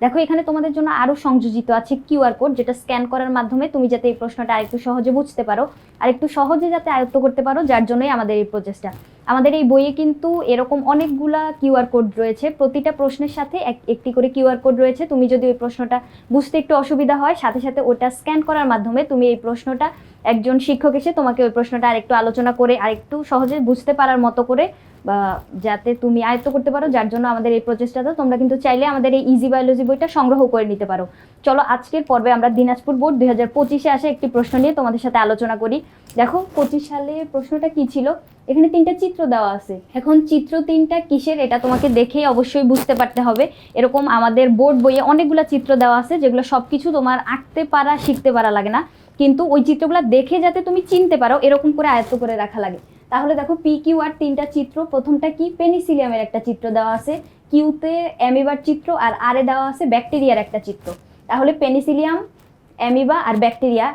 দেখো, এখানে তোমাদের জন্য আরও সংযোজিত আছে কিউআর কোড, যেটা স্ক্যান করার মাধ্যমে তুমি যাতে এই প্রশ্নটা আরেকটু সহজে বুঝতে পারো, আর একটু সহজে যাতে আয়ত্ত করতে পারো, যার জন্যই আমাদের এই প্রচেষ্টা আমাদের এই বইয়ে কিন্তু এরকম অনেকগুলা কিউআর কোড রয়েছে, প্রতিটা প্রশ্নের সাথে এক- একটি করে কিউআর কোড রয়েছে। তুমি যদি ওই প্রশ্নটা বুঝতে একটু অসুবিধা হয়, সাথে সাথে ওটা স্ক্যান করার মাধ্যমে তুমি এই প্রশ্নটা একজন শিক্ষক এসে তোমাকে ওই প্রশ্নটা আরেকটু আলোচনা করে, আরেকটু সহজে বুঝতে পারার মতো করে, বা যাতে তুমি আয়ত্ত করতে পারো, যার জন্য আমাদের এই প্রচেষ্টাটা তোমরা কিন্তু চাইলে আমাদের এই ইজি বায়োলজি বইটা সংগ্রহ করে নিতে পারো। চলো, আজকের পর্বে আমরা দিনাজপুর বোর্ড দুই হাজার পঁচিশে আসে একটি প্রশ্ন নিয়ে তোমাদের সাথে আলোচনা করি। দেখো, পঁচিশ সালে প্রশ্নটা কি ছিল? এখানে তিনটা চিত্র দেওয়া আছে। এখন চিত্র তিনটা কিসের এটা তোমাকে দেখেই অবশ্যই বুঝতে পারতে হবে। এরকম আমাদের বোর্ড বইয়ে অনেকগুলো চিত্র দেওয়া আছে, যেগুলো সব কিছু তোমার আঁকতে পারা, শিখতে পারা লাগে না। কিন্তু ওই চিত্রগুলো দেখে যাতে তুমি চিনতে পারো, এরকম করে আয়ত্ত করে রাখা লাগে। তাহলে দেখো পি কিউ আর তিনটা চিত্র, প্রথমটা কি? পেনিসিলিয়ামের একটা চিত্র দেওয়া আছে। কিউতে অ্যামিবার চিত্র আর আরে দেওয়া আছে ব্যাকটেরিয়ার একটা চিত্র। তাহলে পেনিসিলিয়াম অ্যামিবা আর ব্যাকটেরিয়া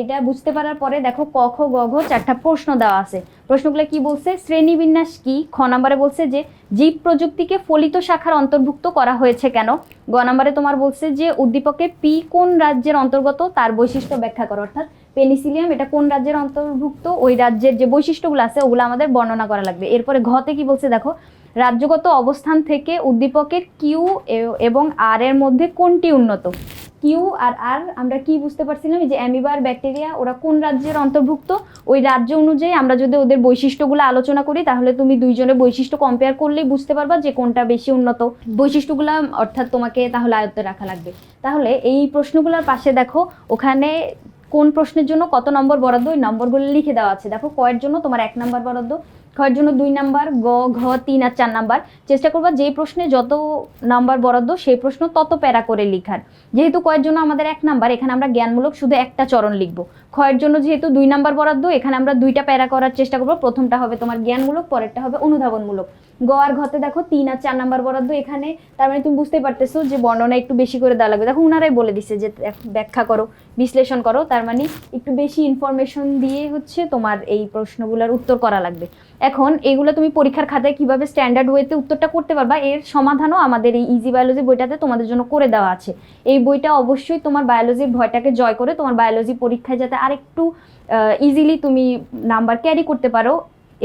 এটা বুঝতে পারার পরে দেখো ক, খ, গ, ঘ চারটা প্রশ্ন দেওয়া আছে। প্রশ্নগুলো কি বলছে? শ্রেণীবিন্যাস কি? খ নম্বরে বলছে যে, জীব প্রযুক্তিকে ফলিত শাখার অন্তর্ভুক্ত করা হয়েছে কেন? গ নম্বরে তোমার বলছে যে, উদ্দীপকে পি কোন রাজ্যের অন্তর্গত? তার বৈশিষ্ট্য ব্যাখ্যা করো। অর্থাৎ পেনিসিলিয়াম, এটা কোন রাজ্যের অন্তর্ভুক্ত? ওই রাজ্যের যে বৈশিষ্ট্যগুলো আছে, ওগুলো আমাদের বর্ণনা করা লাগবে। এরপরে ঘতে কি বলছে দেখো? রাজ্যগত অবস্থান থেকে উদ্দীপকের কিউ এবং আর এর মধ্যে কোনটি উন্নত? কিউ আর আর আমরা কি বুঝতে পারছিলাম? যে অ্যামিবার ব্যাকটেরিয়া, ওরা কোন রাজ্যের অন্তর্ভুক্ত? ওই রাজ্য অনুযায়ী আমরা যদি ওদের বৈশিষ্ট্যগুলো আলোচনা করি, তাহলে তুমি দুইজনের বৈশিষ্ট্য কম্পেয়ার করলেই বুঝতে পারবা যে কোনটা বেশি উন্নত। বৈশিষ্ট্যগুলো, অর্থাৎ তোমাকে তাহলে আয়ত্তে রাখা লাগবে। তাহলে এই প্রশ্নগুলোর পাশে দেখো, ওখানে কোন প্রশ্নের জন্য কত নম্বর বরাদ্দ? ওই নম্বরগুলো লিখে দেওয়া আছে। দেখো, কয়ের জন্য তোমার এক নম্বর বরাদ্দ। খয়ের জন্য দুই নাম্বার, গ, ঘ, তিন আর চার নাম্বার। চেষ্টা করবা যে প্রশ্নে যত নাম্বার বরাদ্দ, সেই প্রশ্ন তত প্যারা করে লিখার। যেহেতু কয়ের জন্য আমাদের এক নাম্বার, এখানে আমরা জ্ঞানমূলক শুধু একটা চরণ লিখব। ক্ষয়ের জন্য যেহেতু দুই নাম্বার বরাদ্দ, এখানে আমরা দুইটা প্যারা করার চেষ্টা করব। প্রথমটা হবে তোমার জ্ঞানমূলক, পরেরটা হবে অনুধাবনমূলক। গ আর ঘতে দেখো তিন আর চার নাম্বার বরাদ্দ এখানে। তার মানে তুমি বুঝতে পারতেছো যে বর্ণনা একটু বেশি করে দেওয়া লাগবে। দেখো ওনারাই বলে দিছে যে ব্যাখ্যা করো, বিশ্লেষণ করো। তার মানে একটু বেশি ইনফরমেশন দিয়ে হচ্ছে তোমার এই প্রশ্নগুলোর উত্তর করা লাগবে। এখন এগুলো তুমি পরীক্ষার খাতায় কীভাবে স্ট্যান্ডার্ড ওয়েতে উত্তরটা করতে পারবা, এর সমাধানও আমাদের এই ইজি বায়োলজি বইটাতে তোমাদের জন্য করে দেওয়া আছে। এই বইটা অবশ্যই তোমার বায়োলজির ভয়টাকে জয় করে তোমার বায়োলজি পরীক্ষায় যাতে আরেকটু ইজিলি তুমি নাম্বার ক্যারি করতে পারো।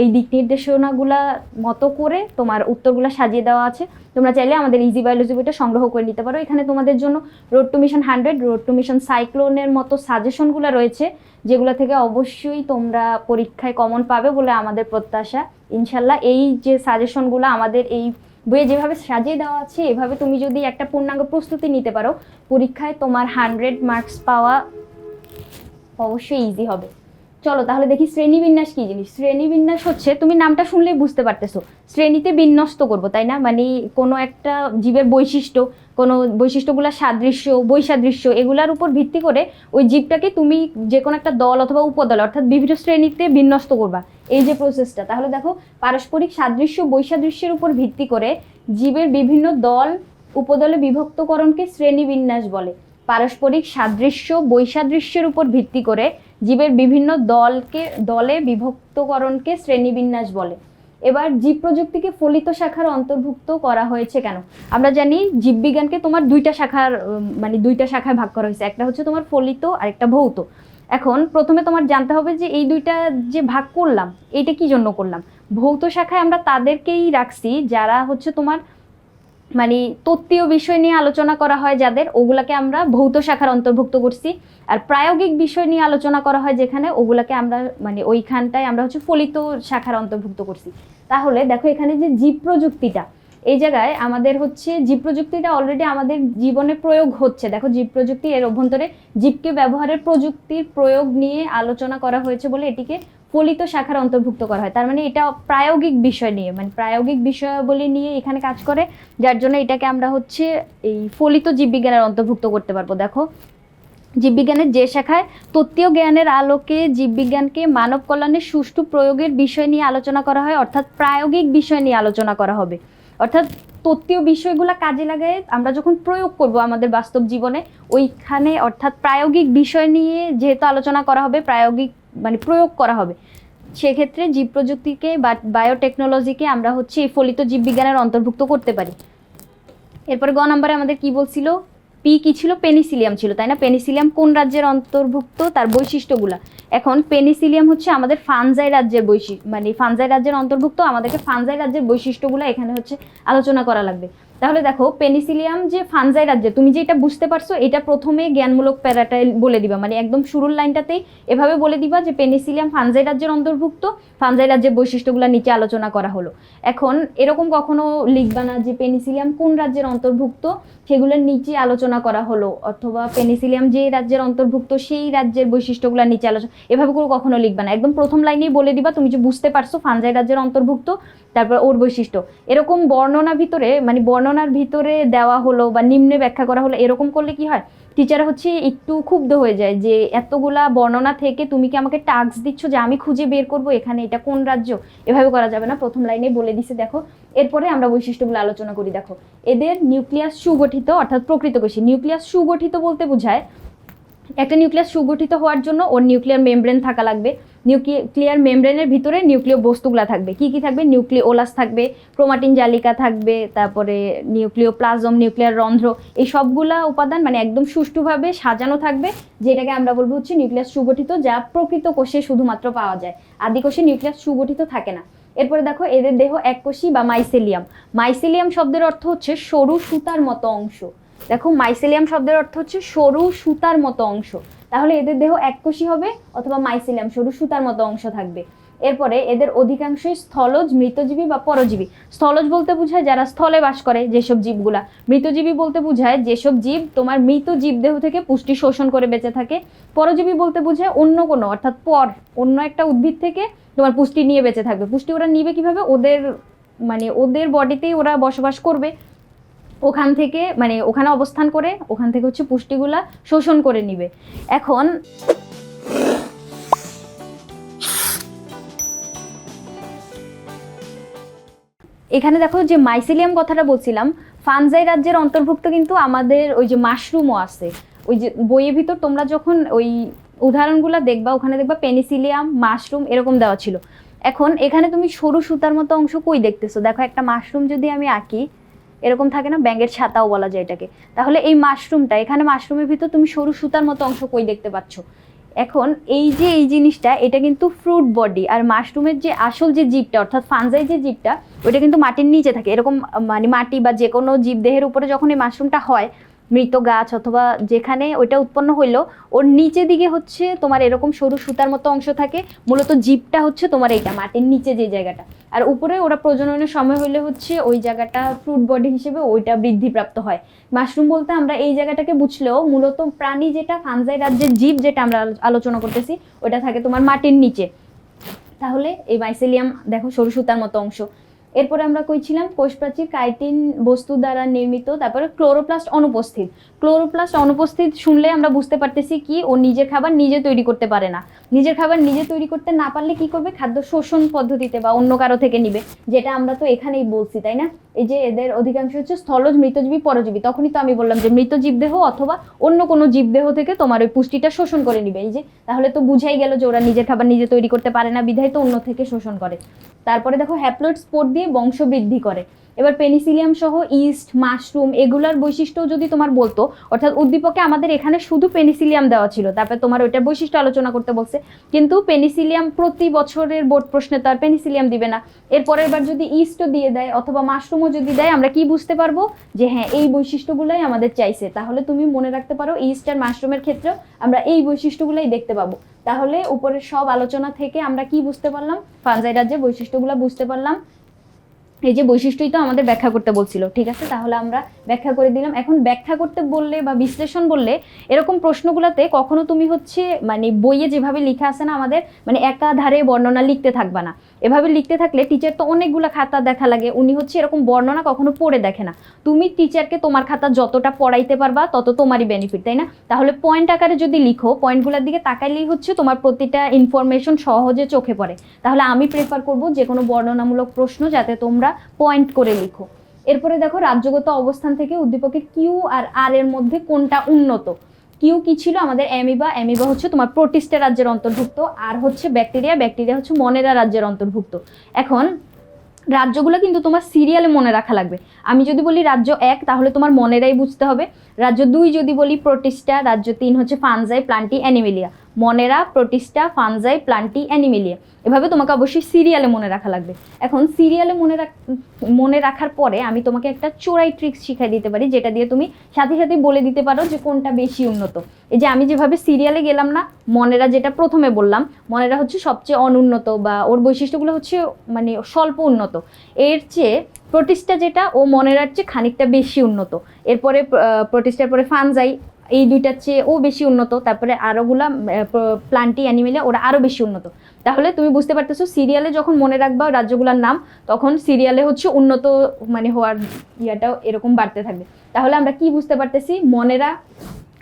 এই দিক নির্দেশনাগুলা মতো করে তোমার উত্তরগুলো সাজিয়ে দেওয়া আছে। তোমরা চাইলে আমাদের ইজি বায়োলজি বইটা সংগ্রহ করে নিতে পারো। এখানে তোমাদের জন্য road to mission hundred road to mission সাইক্লোনের মতো সাজেশনগুলো রয়েছে, যেগুলো থেকে অবশ্যই তোমরা পরীক্ষায় কমন পাবে বলে আমাদের প্রত্যাশা। ইনশাল্লাহ এই যে সাজেশনগুলো আমাদের এই বইয়ে যেভাবে সাজিয়ে দেওয়া আছে, এভাবে তুমি যদি একটা পূর্ণাঙ্গ প্রস্তুতি নিতে পারো, পরীক্ষায় তোমার হান্ড্রেড মার্কস পাওয়া অবশ্যই ইজি হবে। চলো তাহলে দেখি শ্রেণি বিন্যাস কি জিনিস? শ্রেণি বিন্যাস হচ্ছে, তুমি নামটা শুনলেই বুঝতে পারতেছো। শ্রেণীতে বিন্যস্ত করব, তাই না? মানে কোনো একটা জীবের বৈশিষ্ট্য, কোনো বৈশিষ্ট্যগুলোর সাদৃশ্য, বৈসাদৃশ্য, এগুলার উপর ভিত্তি করে ওই জীবটাকে তুমি যে কোনো একটা দল অথবা উপদল, অর্থাৎ বিভিন্ন শ্রেণীতে বিন্যস্ত করবা। এই যে প্রসেসটা তাহলে দেখো, পারস্পরিক সাদৃশ্য, বৈসাদৃশ্যের উপর ভিত্তি করে জীবের বিভিন্ন দল, উপদলে বিভক্তকরণকে শ্রেণি বিন্যাস বলে। পারস্পরিক সাদৃশ্য, বৈসাদৃশ্যের উপর ভিত্তি করে জীবের বিভিন্ন দলকে, দলে বিভক্তকরণকে শ্রেণীবিন্যাস বলে। এবার জীব প্রযুক্তিকে ফলিত শাখার অন্তর্ভুক্ত করা হয়েছে কেন? আমরা জানি জীববিজ্ঞানকে তোমার দুইটা শাখার মানে দুইটা শাখায় ভাগ করা হয়েছে। একটা হচ্ছে তোমার ফলিত আর একটা ভৌত। এখন প্রথমে তোমার জানতে হবে যে এই দুইটা যে ভাগ করলাম, এইটা কি জন্য করলাম? ভৌত শাখায় আমরা তাদেরকেই রাখছি যারা হচ্ছে তোমার মানে তত্ত্বীয় বিষয় নিয়ে আলোচনা করা হয় যাদের, ওগুলাকে আমরা ভৌত শাখার অন্তর্ভুক্ত করছি। আর প্রায়োগিক বিষয় নিয়ে আলোচনা করা হয় যেখানে, ওগুলাকে আমরা মানে ওইখানটায় আমরা হচ্ছে ফলিত শাখার অন্তর্ভুক্ত করছি। তাহলে দেখো এখানে যে জীব প্রযুক্তিটা, এই জায়গায় আমাদের হচ্ছে জীব প্রযুক্তিটা অলরেডি আমাদের জীবনে প্রয়োগ হচ্ছে। দেখো জীব প্রযুক্তি এর অভ্যন্তরে জীবকে ব্যবহারের প্রযুক্তির প্রয়োগ নিয়ে আলোচনা করা হয়েছে বলে এটিকে ফলিত শাখার অন্তর্ভুক্ত করা হয়। তার মানে এটা প্রায়োগিক বিষয় নিয়ে মানে প্রায়োগিক বিষয়াবলী নিয়ে এখানে কাজ করে, যার জন্য এটাকে আমরা হচ্ছে এই ফলিত জীববিজ্ঞানের অন্তর্ভুক্ত করতে পারব। দেখো, জীববিজ্ঞানের যে শাখায় তত্ত্বীয় জ্ঞানের আলোকে জীববিজ্ঞানকে মানব কল্যাণের সুষ্ঠু প্রয়োগের বিষয় নিয়ে আলোচনা করা হয়, অর্থাৎ প্রায়োগিক বিষয় নিয়ে আলোচনা করা হবে। অর্থাৎ তত্ত্বীয় বিষয়গুলো কাজে লাগায় আমরা যখন প্রয়োগ করব আমাদের বাস্তব জীবনে, ওইখানে অর্থাৎ প্রায়োগিক বিষয় নিয়ে যেহেতু আলোচনা করা হবে, প্রায়োগিক মানে প্রয়োগ করা হবে। সেক্ষেত্রে জীব প্রযুক্তিকে বা বায়োটেকনোলজিকে আমরা হচ্ছে এই ফলিত জীববিজ্ঞানের অন্তর্ভুক্ত করতে পারি। এরপরে গ নাম্বারে আমাদের কি বলছিল? পি কি ছিল? পেনিসিলিয়াম ছিল, তাই না? পেনিসিলিয়াম কোন রাজ্যের অন্তর্ভুক্ত? তার বৈশিষ্ট্যগুলা। এখন পেনিসিলিয়াম হচ্ছে আমাদের ফানজাই রাজ্যের বৈশিষ্ট্য মানে ফানজাই রাজ্যের অন্তর্ভুক্ত, আমাদেরকে ফানজাই রাজ্যের বৈশিষ্ট্যগুলো এখানে হচ্ছে আলোচনা করা লাগবে। তাহলে দেখো পেনিসিলিয়াম যে ফানজাই রাজ্যে, তুমি যে এটা বুঝতে পারছ, এটা প্রথমে জ্ঞানমূলক প্যারাটাই বলে দিবা। মানে একদম শুরুর লাইনটাতেই এভাবে বলে দিবা যে পেনিসিলিয়াম ফানজাই রাজ্যের অন্তর্ভুক্ত ফানজাই রাজ্যের বৈশিষ্ট্যগুলো নিচে আলোচনা করা হলো। এখন এরকম কখনো লিখবা না যে পেনিসিলিয়াম কোন রাজ্যের অন্তর্ভুক্ত, সেগুলোর নিচে আলোচনা করা হলো, অথবা পেনিসিলিয়াম যে রাজ্যের অন্তর্ভুক্ত, সেই রাজ্যের বৈশিষ্ট্যগুলো নিচে আলোচনা, এভাবে করে কখনো লিখবা না। একদম প্রথম লাইনেই বলে দিবা, তুমি যে বুঝতে পারছ ফানজাই রাজ্যের অন্তর্ভুক্ত, তারপর ওর বৈশিষ্ট্য। এরকম বর্ণনা ভিতরে মানে বর্ণনার ভিতরে দেওয়া হলো বা নিম্নে ব্যাখ্যা করা হলো, এরকম করলে কি হয়? টিচার হচ্ছে একটু ক্ষুব্ধ হয়ে যায় যে এতগুলা বর্ণনা থেকে তুমি কি আমাকে টাস্ক দিচ্ছ যে আমি খুঁজে বের করব এখানে, এটা কোন রাজ্য? এভাবে করা যাবে না। প্রথম লাইনে বলে দিছে, দেখো। এরপরে আমরা বৈশিষ্ট্যগুলো আলোচনা করি, দেখো। এদের নিউক্লিয়াস সুগঠিত, অর্থাৎ প্রকৃতকোষী নিউক্লিয়াস সুগঠিত বলতে বোঝায়, একটা নিউক্লিয়াস সুগঠিত হওয়ার জন্য ওর নিউক্লিয়ার মেমব্রেন থাকা লাগবে। নিউক্লিয়ার মেমব্রেনের ভিতরে নিউক্লিয় বস্তুগুলো থাকবে। কি কি থাকবে? নিউক্লিওলাস থাকবে ক্রোমাটিন জালিকা থাকবে, তারপরে নিউক্লিয় প্লাজম নিউক্লিয়ার রন্ধ্র, এই সবগুলা উপাদান মানে একদম সুষ্ঠুভাবে সাজানো থাকবে, যেটাকে আমরা বলব হচ্ছে নিউক্লিয়াস সুগঠিত, যা প্রকৃত কোষে শুধুমাত্র পাওয়া যায়। আদি কোষে নিউক্লিয়াস সুগঠিত থাকে না। এরপরে দেখো, এদের দেহ এককোষী বা মাইসেলিয়াম মাইসেলিয়াম শব্দের অর্থ হচ্ছে সরু সুতার মতো অংশ। দেখো মাইসেলিয়াম শব্দের অর্থ হচ্ছে সরু সুতার মতো অংশ। তাহলে এদের দেহ এককোষী হবে অথবা মাইসেলিয়াম সরু সুতার মতো অংশ থাকবে। এরপরে এদের অধিকাংশই স্থলজ, মৃতজীবী বা পরজীবী। স্থলজ বলতে বোঝায় যারা স্থলে বাস করে যেসব জীবগুলা। মৃতজীবী বলতে বোঝায় যেসব জীব তোমার মৃত জীবদেহ থেকে পুষ্টি শোষণ করে বেঁচে থাকে। পরজীবী বলতে বোঝায় অন্য কোনো, অর্থাৎ পর, অন্য একটা উদ্ভিদ থেকে তোমার পুষ্টি নিয়ে বেঁচে থাকবে। পুষ্টি ওরা নিবে কীভাবে? ওদের মানে ওদের বডিতেই ওরা বসবাস করবে। ওখান থেকে মানে ওখানে অবস্থান করে, ওখান থেকে হচ্ছে পুষ্টিগুলা শোষণ করে নিবে। এখন এখানে দেখো যে মাইসিলিয়াম কথাটা বলছিলাম ফানজাই রাজ্যের অন্তর্ভুক্ত কিন্তু আমাদের ওই যে মাশরুমও আছে। ওই যে বইয়ের ভিতর তোমরা যখন ওই উদাহরণগুলো দেখবা, ওখানে দেখবা পেনিসিলিয়াম মাশরুম এরকম দেওয়া ছিল। এখন এখানে তুমি সরু সুতার মতো অংশ কই দেখতেছো? দেখো একটা মাশরুম যদি আমি আঁকি এরকম থাকে না, ব্যাঙের ছাতাও বলা যায় এটাকে। তাহলে এই মাশরুমটা, এখানে মাশরুমের ভিতর তুমি সরু সুতার মতো অংশ কই দেখতে পাচ্ছ? এখন এই যে এই জিনিসটা, এটা কিন্তু ফ্রুট বডি আর মাশরুমের যে আসল যে জীবটা, অর্থাৎ ফানজাই যে জীবটা, ওইটা কিন্তু মাটির নিচে থাকে। এরকম মানে মাটি বা যে কোনো জীব দেহের উপরে যখন এই মাশরুমটা হয় মৃত গাছ অথবা যেখানে ওইটা উৎপন্ন হইল, ওর নিচে দিকে হচ্ছে তোমার এরকম সরু সুতার মতো অংশ থাকে, মূলত জীবটা হচ্ছে তোমার এইটা, মাটির নিচে যে জায়গাটা। আর উপরে ওরা প্রজননের সময় হইলে হচ্ছে ওই জায়গাটা ফ্রুট বডি হিসেবে ওইটা বৃদ্ধিপ্রাপ্ত হয়। মাশরুম বলতে আমরা এই জায়গাটাকে বুঝলেও মূলত প্রাণী যেটা ফানজাই রাজ্যের জীব যেটা আমরা আলোচনা করতেছি, ওটা থাকে তোমার মাটির নিচে। তাহলে এই মাইসেলিয়াম দেখো সরু সুতার মতো অংশ। এরপরে আমরা কইছিলাম কোষপ্রাচীর কাইটিন বস্তু দ্বারা নির্মিত, তারপরে ক্লোরোপ্লাস্ট অনুপস্থিত। ক্লোরোপ্লাস্ট অনুপস্থিত শুনলে আমরা বুঝতে পারতেছি কি, ও নিজের খাবার নিজে তৈরি করতে পারে না। নিজের খাবার নিজে তৈরি করতে না পারলে কি করবে? খাদ্য শোষণ পদ্ধতিতে বা অন্য কারও থেকে নিবে। যেটা আমরা তো এখানেই বলছি, তাই না? এই যে এদের অধিকাংশ হচ্ছে স্থলজ মৃতজীবী, পরজীবী। তখনই তো আমি বললাম যে মৃত জীবদেহ অথবা অন্য কোনো জীবদেহ থেকে তোমার ওই পুষ্টিটা শোষণ করে নিবে। এই যে, তাহলে তো বুঝাই গেল যে ওরা নিজের খাবার নিজে তৈরি করতে পারে না, বিধায় তো অন্য থেকে শোষণ করে। তারপরে দেখো হ্যাপ্লয়েড স্পোর দিয়ে বংশ বৃদ্ধি করে। এবার পেনিসিলিয়াম সহ ইস্ট মাশরুম এগুলার বৈশিষ্ট্য যদি তোমার বলতো, অর্থাৎ উদ্দীপকে আমাদের এখানে শুধু পেনিসিলিয়াম দেওয়া ছিল, তারপরে তোমার ওইটার বৈশিষ্ট্য আলোচনা করতে বলছে। কিন্তু পেনিসিলিয়াম প্রতি বছরের বোর্ড প্রশ্নে তো আর পেনিসিলিয়াম দিবে না। এর পরের বার যদি ইস্টও দিয়ে দেয় অথবা মাশরুমও যদি দেয়, আমরা কি বুঝতে পারব? যে হ্যাঁ এই বৈশিষ্ট্যগুলোই আমাদের চাইছে। তাহলে তুমি মনে রাখতে পারো ইস্ট আর মাশরুমের ক্ষেত্রেও আমরা এই বৈশিষ্ট্যগুলোই দেখতে পাবো। তাহলে উপরের সব আলোচনা থেকে আমরা কি বুঝতে পারলাম? ফানজাই রাজ্যের বৈশিষ্ট্যগুলো বুঝতে পারলাম। এই যে বৈশিষ্ট্যই তো আমাদের ব্যাখ্যা করতে বলছিল, ঠিক আছে? তাহলে আমরা ব্যাখ্যা করে দিলাম। এখন ব্যাখ্যা করতে বললে বা বিশ্লেষণ বললে এরকম প্রশ্নগুলোতে কখনো তুমি হচ্ছে মানে বইয়ে যেভাবে লেখা আছে না আমাদের মানে একাধারে বর্ণনা লিখতে থাকবা না। এভাবে লিখতে থাকলে টিচার তো অনেকগুলো খাতা দেখা লাগে। উনি হচ্ছে এরকম বর্ণনা কখনো পড়ে দেখে না। তুমি টিচারকে তোমার খাতা যতটা পড়াইতে পারবা, তত তোমারই বেনিফিট তাই না? তাহলে পয়েন্ট আকারে যদি লিখো পয়েন্টগুলোর দিকে তাকাইলেই হচ্ছে তোমার প্রতিটা ইনফরমেশন সহজে চোখে পড়ে। তাহলে আমি প্রেফার করব যে কোনো বর্ণনামূলক প্রশ্ন যাতে তোমরা পয়েন্ট করে লিখো। এরপরে দেখো রাজ্যগত অবস্থান থেকে উদ্দীপকের কিউ আর আর এর মধ্যে কোনটা উন্নত? কিউ কি ছিল? আমাদের অ্যামিবা। অ্যামিবা হচ্ছে তোমার প্রোটিস্টা রাজ্যের অন্তর্ভুক্ত। আর হচ্ছে ব্যাকটেরিয়া। ব্যাকটেরিয়া হচ্ছে মনেরা রাজ্যের অন্তর্ভুক্ত। এখন, রাজ্যগুলো কিন্তু তোমার সিরিয়ালে মনে রাখা লাগবে। আমি যদি বলি রাজ্য এক, তাহলে তোমার মনেরাই বুঝতে হবে। রাজ্য দুই যদি বলি প্রোটিস্টা, রাজ্য তিন হচ্ছে Fungi, Plantae, Animalia. Monera, Protista, Fungi, Plantae, Animalia. এভাবে তোমাকে অবশ্যই সিরিয়ালে মনে রাখা লাগবে। এখন সিরিয়ালে মনে রাখ, মনে রাখার পরে আমি তোমাকে একটা চোরাই ট্রিক্স শিখাই দিতে পারি, যেটা দিয়ে তুমি সাথে সাথে বলে দিতে পারো যে কোনটা বেশি উন্নত। এই যে আমি যেভাবে সিরিয়ালে গেলাম না, মনেরা যেটা প্রথমে বললাম, মনেরা হচ্ছে সবচেয়ে অনুন্নত বা ওর বৈশিষ্ট্যগুলো হচ্ছে মানে স্বল্প উন্নত। এর চেয়ে প্রতিষ্ঠা যেটা, ও মনেরার চেয়ে খানিকটা বেশি উন্নত। এরপরে প্রতিষ্ঠার পরে ফানজাই এই দুইটার চেয়ে ও বেশি উন্নত, তারপরে আরোগুলা প্লান্টি, অ্যানিমেলে ওরা আরও বেশি উন্নত। তাহলে তুমি বুঝতে পারতেছো, সিরিয়ালে যখন মনে রাখবা রাজ্যগুলোর নাম, তখন সিরিয়ালে হচ্ছে উন্নত মানে হওয়ার ইয়াটাও এরকম বাড়তে থাকবে। তাহলে আমরা কি বুঝতে পারতেছি? মনেরা,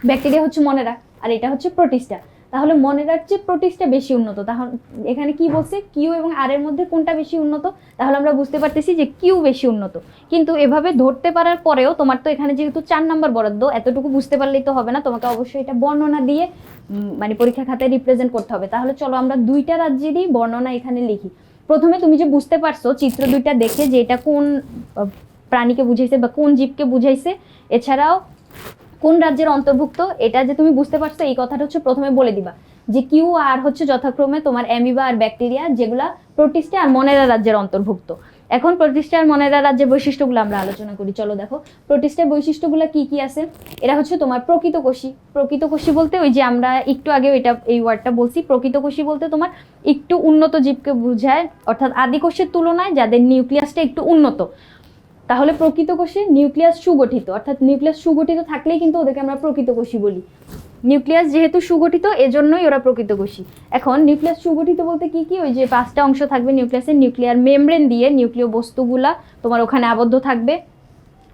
ব্যাকটেরিয়া হচ্ছে মনেরা, আর এটা হচ্ছে প্রোটিস্টা। তাহলে মনেরার চেয়ে প্রোটিস্টা বেশি উন্নত, তাহলে এখানে কি বলছে? কিউ এবং আর এর মধ্যে কোনটা বেশি উন্নত? তাহলে আমরা বুঝতে পারতেছি যে কিউ বেশি উন্নত। কিন্তু এভাবে ধরতে পারার পরেও তোমার তো এখানে যেহেতু চার নাম্বার বরাদ্দ, এতটুকু বুঝতে পারলেই তো হবে না। তোমাকে অবশ্যই এটা বর্ণনা দিয়ে মানে পরীক্ষা খাতায় রিপ্রেজেন্ট করতে হবে। তাহলে চলো আমরা দুইটা রাজ্যেরই বর্ণনা এখানে লিখি। প্রথমে তুমি যে বুঝতে পারছ, চিত্র দুইটা দেখে যে এটা কোন প্রাণীকে বুঝাইছে বা কোন জীবকে বুঝাইছে, এছাড়াও কোন রাজ্যের অন্তর্ভুক্ত, এটা যে তুমি বুঝতে পারছ, এই কথাটা হচ্ছে প্রথমে বলে দিবা। যে কিউ আর হচ্ছে যথাক্রমে তোমার অ্যামিবা আর ব্যাকটেরিয়া, যেগুলা প্রোটিস্টা আর মনেরা রাজ্যের অন্তর্ভুক্ত। এখন প্রোটিস্টা আর মনেরা রাজ্যের বৈশিষ্ট্যগুলো আমরা আলোচনা করি, চলো দেখো। প্রোটিস্টার বৈশিষ্ট্যগুলো কি কি আছে? এরা হচ্ছে তোমার প্রকৃত কোষী। প্রকৃত কোষী বলতে ওই যে আমরা একটু আগে এটা, এই ওয়ার্ডটা বলছি, প্রকৃত কোষী বলতে তোমার একটু উন্নত জীবকে বোঝায়, অর্থাৎ আদি কোষের তুলনায় যাদের নিউক্লিয়াসটা একটু উন্নত। তাহলে প্রকৃত কোষে নিউক্লিয়াস সুগঠিত, অর্থাৎ নিউক্লিয়াস সুগঠিত থাকলেই কিন্তু ওদেরকে আমরা প্রকৃত কোষী বলি। নিউক্লিয়াস যেহেতু সুগঠিত, এজন্যই ওরা প্রকৃত কোষী। এখন নিউক্লিয়াস সুগঠিত বলতে কি কি? ওই যে পাঁচটা অংশ থাকবে নিউক্লিয়াসের নিউক্লিয়ার মেমব্রেন দিয়ে নিউক্লিয় বস্তুগুলা তোমার ওখানে আবদ্ধ থাকবে।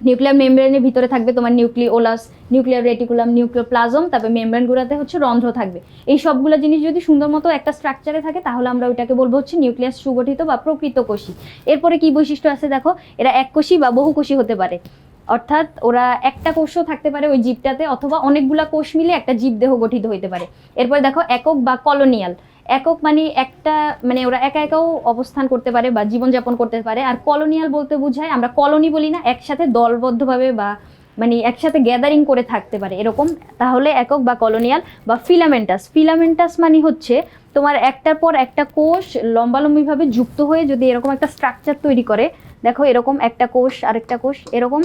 নিউক্লিয়ার মেমব্রেনের ভিতরে থাকবে তোমার নিউক্লিওলাস নিউক্লিয়ার রেটিকুলাম নিউক্লিওপ্লাজম তারপরে মেমব্রেনগুলোতে হচ্ছে রন্ধ্র থাকবে। এই সবগুলো জিনিস যদি সুন্দর মতো একটা স্ট্রাকচারে থাকে, তাহলে আমরা ওইটাকে বলব হচ্ছে নিউক্লিয়াস সুগঠিত বা প্রকৃত কোষী। এরপরে কি বৈশিষ্ট্য আছে দেখো? এরা এক কোষী বা বহু কোষী হতে পারে। অর্থাৎ ওরা একটা কোষও থাকতে পারে ওই জীবটাতে, অথবা অনেকগুলা কোষ মিলে একটা জীবদেহ গঠিত হইতে পারে। এরপর দেখো একক বা কলোনিয়াল একক মানে একটা মানে ওরা একা একাও অবস্থান করতে পারে বা জীবনযাপন করতে পারে। আর কলোনিয়াল বলতে বোঝায়, আমরা কলোনি বলি না, একসাথে দলবদ্ধভাবে বা মানে একসাথে গ্যাদারিং করে থাকতে পারে, এরকম। তাহলে একক বা কলোনিয়াল বা ফিলামেন্টাস ফিলামেন্টাস মানে হচ্ছে তোমার একটার পর একটা কোষ লম্বালম্বিভাবে যুক্ত হয়ে যদি এরকম একটা স্ট্রাকচার তৈরি করে, দেখো এরকম একটা কোষ, আরেকটা কোষ, এরকম।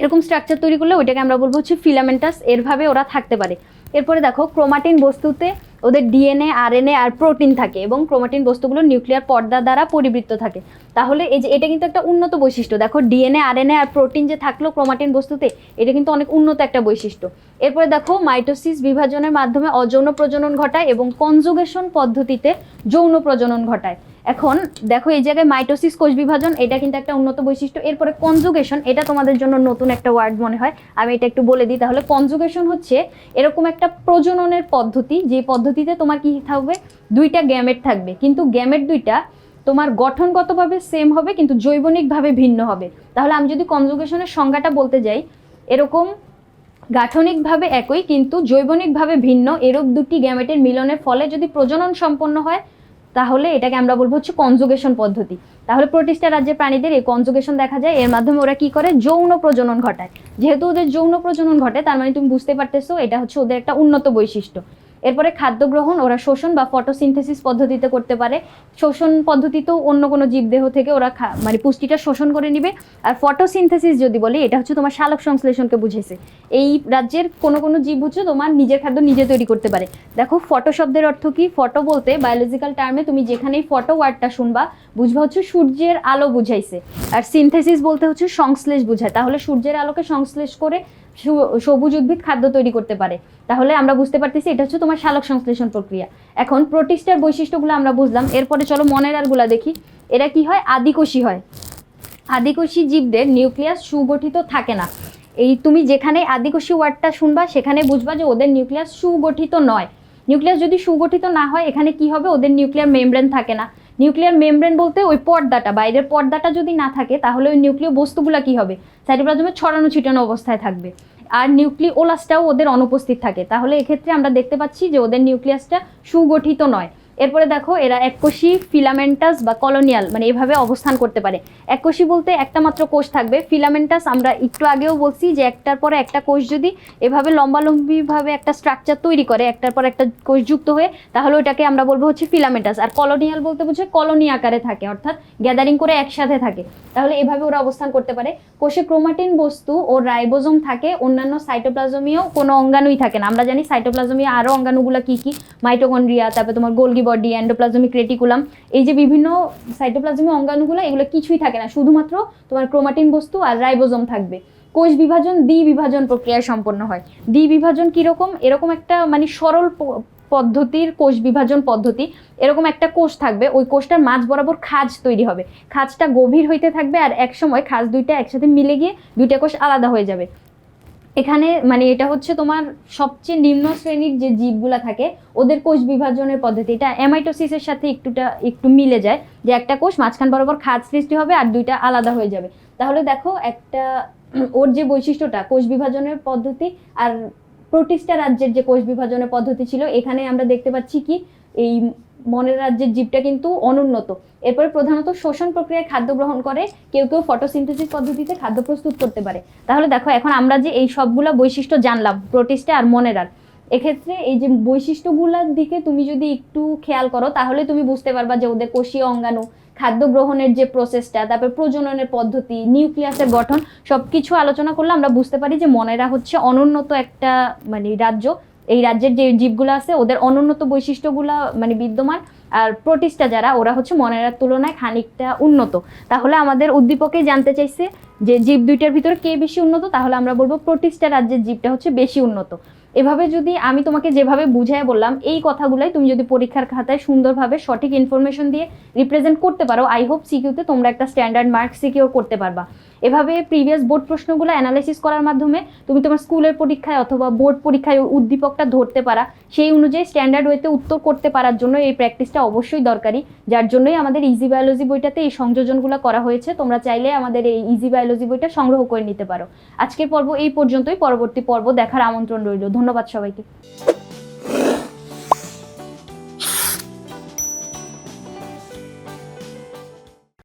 এরকম স্ট্রাকচার তৈরি করলে ওইটাকে আমরা বলব হচ্ছে ফিলামেন্টাস এরভাবে ওরা থাকতে পারে। এরপরে দেখো ক্রোমাটিন বস্তুতে ওদের ডিএনএ আরএনএ আর প্রোটিন থাকে এবং ক্রোমাটিন বস্তুগুলো নিউক্লিয়ার পর্দা দ্বারা পরিবৃত্ত থাকে। তাহলে এই যে এটা কিন্তু একটা উন্নত বৈশিষ্ট্য। দেখো ডিএনএ আরএনএ আর প্রোটিন যে থাকল ক্রোমাটিন বস্তুতে, এটা কিন্তু অনেক উন্নত একটা বৈশিষ্ট্য। এরপরে দেখো মাইটোসিস বিভাজনের মাধ্যমে অযৌন প্রজনন ঘটায় এবং কনজুগেশন পদ্ধতিতে যৌন প্রজনন ঘটায়। এখন দেখো এই জায়গায় মাইটোসিস কোষ বিভাজন, এটা কিন্তু একটা উন্নত বৈশিষ্ট্য। এরপরে কনজুগেশন এটা তোমাদের জন্য নতুন একটা ওয়ার্ড মনে হয়। আমি এটা একটু বলে দিই তাহলে। কনজুগেশন হচ্ছে এরকম একটা প্রজননের পদ্ধতি, যে পদ্ধতিতে তোমার কি থাকবে? দুইটা গ্যামেট থাকবে। কিন্তু গ্যামেট দুইটা তোমার গঠনগতভাবে সেম হবে, কিন্তু জৈবনিকভাবে ভিন্ন হবে। তাহলে আমি যদি কনজুগেশনের সংজ্ঞাটা বলতে যাই, এরকম গাঠনিকভাবে একই, কিন্তু জৈবনিকভাবে ভিন্ন। এরূপ দুটি গ্যামেটের মিলনের ফলে যদি প্রজনন সম্পন্ন হয় তাহলে এটাকে আমরা বলব হচ্ছে কনজুগেশন পদ্ধতি। তাহলে প্রতিষ্ঠা রাজ্যের প্রাণীদের এই কনজুগেশন দেখা যায়, এর মাধ্যমে ওরা কি করে? যৌন প্রজনন ঘটায়। যেহেতু ওদের যৌন প্রজনন ঘটে, তার মানে তুমি বুঝতে পারতেছো, এটা হচ্ছে ওদের একটা উন্নত বৈশিষ্ট্য। এরপরে খাদ্য গ্রহণ, ওরা শোষণ বা ফটোসিনথেসিস পদ্ধতিতে করতে পারে। শোষণ পদ্ধতিতেও অন্য কোনো জীবদেহ থেকে ওরা মানে পুষ্টিটা শোষণ করে নিবে। আর ফটোসিনথেসিস যদি বলি, এটা হচ্ছে তোমার শালক সংশ্লেষণকে বুঝেছে এই রাজ্যের কোনো কোনো জীব হচ্ছে তোমার নিজের খাদ্য নিজে তৈরি করতে পারে। দেখো ফটো শব্দের অর্থ কি? ফটো বলতে বায়োলজিক্যাল টার্মে তুমি যেখানেই ফটো ওয়ার্ডটা শুনবা, বুঝবা হচ্ছে সূর্যের আলো বুঝাইছে। আর সিনথেসিস বলতে হচ্ছে সংশ্লেষ বুঝায়। তাহলে সূর্যের আলোকে সংশ্লেষ করে সবুজ উদ্ভিদ খাদ্য তৈরি করতে পারে। তাহলে আমরা বুঝতে পারতেছি এটা হচ্ছে তোমার শালক সংশ্লেষণ প্রক্রিয়া। এখন প্রোটিস্টার বৈশিষ্ট্যগুলো আমরা বুঝলাম। এরপরে চলো মনেরারগুলা দেখি। এরা কি হয়? আদিকোষী হয়। আদিকোষী জীবদের নিউক্লিয়াস সুগঠিত থাকে না। এই তুমি যেখানে আদিকোষী ওয়ার্ডটা শুনবা, সেখানে বুঝবা যে ওদের নিউক্লিয়াস সুগঠিত নয়। নিউক্লিয়াস যদি সুগঠিত না হয়, এখানে কি হবে? ওদের নিউক্লিয়ার মেমব্রেন থাকে না। নিউক্লিয়ার মেমব্রেন বলতে ওই পর্দাটা, বাইরের পর্দাটা যদি না থাকে, তাহলে ওই নিউক্লিয় বস্তুগুলো কী হবে? সাইটোপ্লাজমে ছড়ানো ছিটানো অবস্থায় থাকবে। আর নিউক্লিওলাসটাও ওদের অনুপস্থিত থাকে। তাহলে এক্ষেত্রে আমরা দেখতে পাচ্ছি যে ওদের নিউক্লিয়াসটা সুগঠিত নয়। এরপরে দেখো, এরা এককোষী ফিলামেন্টাস বা কলোনিয়াল মানে এভাবে অবস্থান করতে পারে। এককোষী বলতে একটা মাত্র কোষ থাকবে ফিলামেন্টাস আমরা একটু আগেও বলছি যে একটার পরে একটা কোষ যদি এভাবে লম্বালম্বিভাবে একটা স্ট্রাকচার তৈরি করে, একটার পর একটা কোষ যুক্ত হয়ে, তাহলে ওটাকে আমরা বলব হচ্ছে ফিলামেন্টাস আর কলোনিয়াল বলতে বুঝে কলোনি আকারে থাকে, অর্থাৎ গ্যাদারিং করে একসাথে থাকে। তাহলে এভাবে ওরা অবস্থান করতে পারে। কোষে ক্রোমাটিন বস্তু ও রাইবোজোম থাকে, অন্যান্য সাইটোপ্লাজমীয় কোনো অঙ্গাণুই থাকে না। আমরা জানি সাইটোপ্লাজমীয় আরও অঙ্গাণুগুলো কী কী? মাইটোকন্ড্রিয়া তারপরে তোমার গোলগি বডি অ্যান্ডোপ্লাজমিক রেটিকুলাম এই যে বিভিন্ন সাইটোপ্লাজমীয় অঙ্গাণুগুলো, এগুলো কিছুই থাকে না। শুধুমাত্র তোমার ক্রোমাটিন বস্তু আর রাইবোজোম থাকবে। কোষ বিভাজন, দ্বি বিভাজন প্রক্রিয়ায় সম্পন্ন হয়। দ্বি বিভাজন কীরকম? এরকম একটা মানে সরল পদ্ধতির কোষ বিভাজন পদ্ধতি। এরকম একটা কোষ থাকবে। ওই কোষটার মাঝ বরাবর খাজ তৈরি হবে। খাজটা গভীর হইতে থাকবে আর এক সময় খাজ দুইটা একসাথে মিলে গিয়ে দুইটা কোষ আলাদা হয়ে যাবে। এখানে মানে এটা হচ্ছে তোমার সবচেয়ে নিম্ন শ্রেণির যে জীবগুলা থাকে, ওদের কোষ বিভাজনের পদ্ধতি। এটা অ্যামাইটোসিসের সাথে একটুটা, একটু মিলে যায় যে একটা কোষ মাঝখান বরাবর খাদ সৃষ্টি হবে আর দুইটা আলাদা হয়ে যাবে। তাহলে দেখো একটা, ওর যে বৈশিষ্ট্যটা, কোষ বিভাজনের পদ্ধতি আর প্রোটিস্টা রাজ্যের যে কোষ বিভাজনের পদ্ধতি ছিল, এখানে আমরা দেখতে পাচ্ছি কি, এই মনের রাজ্যের জীবটা কিন্তু অনুন্নত। এরপরে প্রধানত শোষণ প্রক্রিয়ায় খাদ্য গ্রহণ করে, কেউ কেউ ফটোসিনথেসিস পদ্ধতিতে খাদ্য প্রস্তুত করতে পারে। তাহলে দেখো, এখন আমরা যে এই সবগুলা বৈশিষ্ট্য জানলাম, প্রোটিস্টা আর মনেরার এক্ষেত্রে এই যে বৈশিষ্ট্যগুলোর দিকে তুমি যদি একটু খেয়াল করো, তাহলে তুমি বুঝতে পারবা যে ওদের কোষীয় অঙ্গাণু, খাদ্য গ্রহণের যে প্রসেসটা তারপর প্রজননের পদ্ধতি নিউক্লিয়াসের গঠন সব কিছু আলোচনা করলে আমরা বুঝতে পারি যে মনেরা হচ্ছে অনুন্নত একটা মানে রাজ্য। এই রাজ্যের যে জীবগুলো আছে, ওদের অনুন্নত বৈশিষ্ট্যগুলো মানে বিদ্যমান আর প্রোটিস্টা যারা, ওরা হচ্ছে মনেরার তুলনায় খানিকটা উন্নত। তাহলে আমাদের উদ্দীপকে জানতে চাইছে যে জীব দুইটার ভিতরে কে বেশি উন্নত, তাহলে আমরা বলব প্রোটিস্টা রাজ্যের জীবটা হচ্ছে বেশি উন্নত। এভাবে যদি আমি তোমাকে যেভাবে বুঝাই বললাম, এই কথাগুলাই তুমি যদি পরীক্ষার খাতায় সুন্দরভাবে সঠিক ইনফরমেশন দিয়ে রিপ্রেজেন্ট করতে পারো আই হোপ সিকিউতে তোমরা একটা স্ট্যান্ডার্ড মার্ক সিকিউর করতে পারবা। এভাবে প্রিভিয়াস বোর্ড প্রশ্নগুলো অ্যানালাইসিস করার মাধ্যমে তুমি তোমার স্কুলের পরীক্ষায় অথবা বোর্ড পরীক্ষায় উদ্দীপকটা ধরতে পারা। সেই অনুযায়ী স্ট্যান্ডার্ড ওয়েতে উত্তর করতে পারার জন্য এই প্র্যাকটিসটা অবশ্যই দরকারি। যার জন্যই আমাদের ইজি বায়োলজি বইটাতে এই সংযোজনগুলো করা হয়েছে। তোমরা চাইলে আমাদের এই ইজি বায়োলজি বইটা সংগ্রহ করে নিতে পারো। আজকের পর্ব এই পর্যন্তই। পরবর্তী পর্ব দেখার আমন্ত্রণ রইল। ধন্যবাদ সবাইকে।